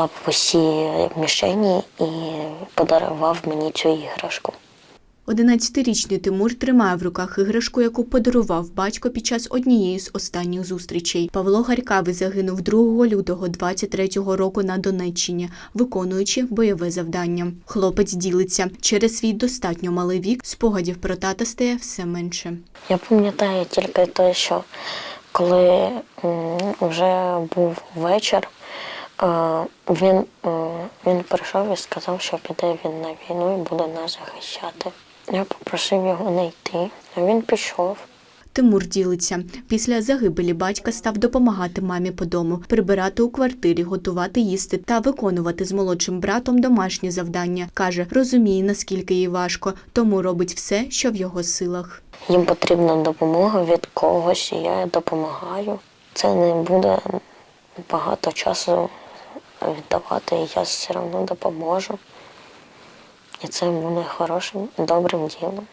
склав усі мішені і подарував мені цю іграшку. 11-річний Тимур тримає в руках іграшку, яку подарував батько під час однієї з останніх зустрічей. Павло Гарькавий загинув 2 лютого 23-го року на Донеччині, виконуючи бойове завдання. Хлопець ділиться через свій достатньо малий вік. Спогадів про тата стає все менше. Я пам'ятаю тільки те, що коли вже був вечір, він, е, він прийшов і сказав, що піде він на війну і буде нас захищати. Я попросив його не йти, а він пішов. Тимур ділиться. Після загибелі батька став допомагати мамі по дому, прибирати у квартирі, готувати їсти та виконувати з молодшим братом домашні завдання. Каже, розуміє, наскільки їй важко, тому робить все, що в його силах. Їм потрібна допомога від когось, і я допомагаю. Це не буде багато часу віддавати, і я все одно допоможу. І це буде хорошим, добрим ділом.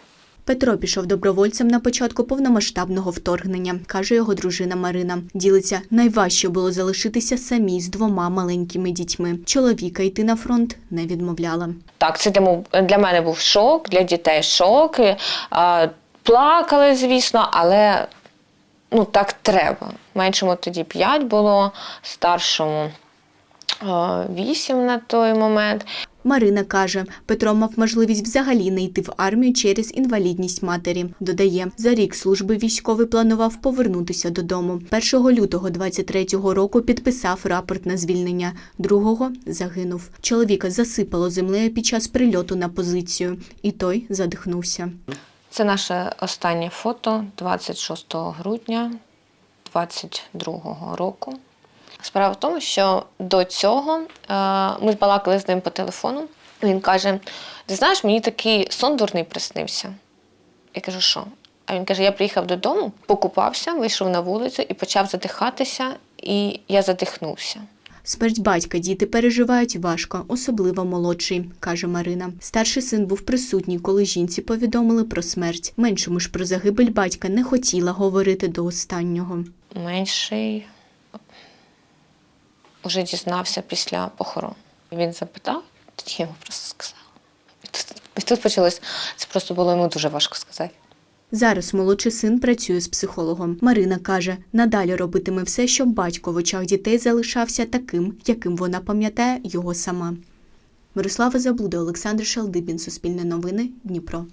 Петро пішов добровольцем на початку повномасштабного вторгнення, каже його дружина Марина. Ділиться, найважче було залишитися самій з двома маленькими дітьми. Чоловіка йти на фронт не відмовляла. Так, це для, мене був шок, для дітей шок. Плакали, звісно, але ну, так треба. Меншому тоді 5 було, старшому 8 на той момент. Марина каже, Петро мав можливість взагалі не йти в армію через інвалідність матері. Додає, за рік служби військовий планував повернутися додому. 1 лютого 23-го року підписав рапорт на звільнення. Другого загинув. Чоловіка засипало землею під час прильоту на позицію, і той задихнувся. Це наше останнє фото 26 грудня 22 року. Справа в тому, що до цього е, ми балакали з ним по телефону. Він каже: Ти знаєш, мені такий сон дурний приснився. Я кажу, що? А він каже: я приїхав додому, покупався, вийшов на вулицю і почав задихатися, і я задихнувся. Смерть батька діти переживають важко, особливо молодший, каже Марина. Старший син був присутній, коли жінці повідомили про смерть. Меншому ж про загибель батька не хотіла говорити до останнього. Менший вже дізнався після похорон. Він запитав, тоді я йому просто сказала. І тут, і тут почалось, це просто було йому дуже важко сказати. Зараз молодший син працює з психологом. Марина каже, надалі робитиме все, щоб батько в очах дітей залишався таким, яким вона пам'ятає його сама. Мирослава Забуда, Олександр Шалдибін, Суспільне новини, Дніпро.